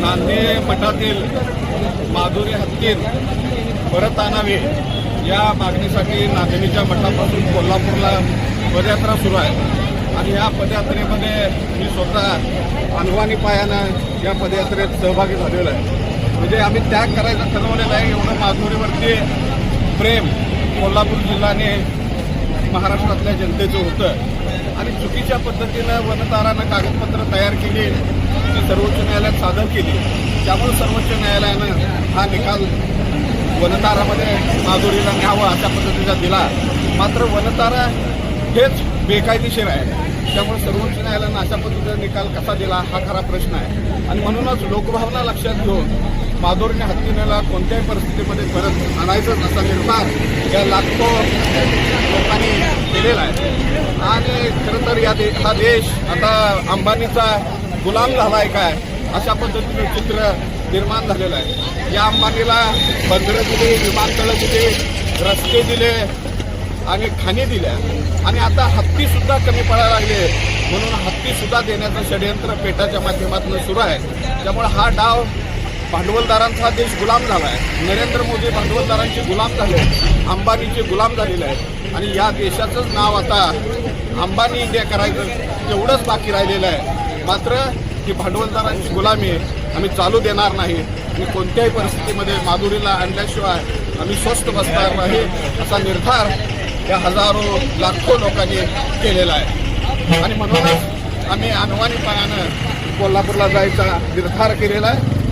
नांदे मठातील माधुरी हत्तीर परत आणावे या मागणीसाठी नांदेडीच्या मठापासून कोल्हापूरला पदयात्रा सुरू आहे. आणि या पदयात्रेमध्ये मी स्वतः अनवाणी पायानं या पदयात्रेत सहभागी झालेलो आहे. म्हणजे आम्ही त्याग करायचं ठरवलेलं आहे एवढं माधुरीवरती प्रेम कोल्हापूर जिल्ह्याने महाराष्ट्रातल्या जनतेचं होतं. आणि चुकीच्या पद्धतीनं वनतारानं कागदपत्र तयार केली. सर्वोच्च न्यायालयात सादर केली. त्यामुळे सर्वोच्च न्यायालयानं हा निकाल वनतारामध्ये माधुरीला न्यावं अशा पद्धतीचा दिला. मात्र वनतारा हेच बेकायदेशीर आहे. त्यामुळे सर्वोच्च न्यायालयानं अशा पद्धतीचा निकाल कसा दिला हा खरा प्रश्न आहे. आणि म्हणूनच लोकभावना लक्षात घेऊन माधुरीने हत्तीनेला कोणत्याही परिस्थितीमध्ये परत आणायचं असा निर्धार या लाखो लोकांनी केलेला आहे. आणि खरं तर या दे हा देश आता अंबानीचा गुलाम झाला आहे काय? अशा पद्धतीचं चित्र निर्माण झालेलं आहे. या अंबानीला बंदरं दिली विमानतळं दिली रस्ते दिले आणि खाणी दिल्या. आणि आता हत्ती सुद्धा कमी पडायला लागले. म्हणून हत्ती सुद्धा देण्याचं षडयंत्र पेटाच्या माध्यमातून सुरू आहे. त्यामुळे हा डाव भांडवलदारांचा देश गुलाम झाला आहे नरेंद्र मोदी भांडवलदारांचे गुलाम झाले अंबानीचे गुलाम झालेले आहेत. आणि या देशाचंच नाव आता अंबानी इंडिया करायचं तेवढंच बाकी राहिलेलं आहे. मात्र ही भांडवलदारांची गुलामी आम्ही चालू देणार नाही. आणि कोणत्याही परिस्थितीमध्ये माधुरीला आणल्याशिवाय आम्ही स्वस्त बसणार नाही असा निर्धार या हजारो लाखो लोकांनी केलेला आहे. आणि म्हणूनच आम्ही अनवाणी पायानं कोल्हापूरला जायचा निर्धार केलेला आहे.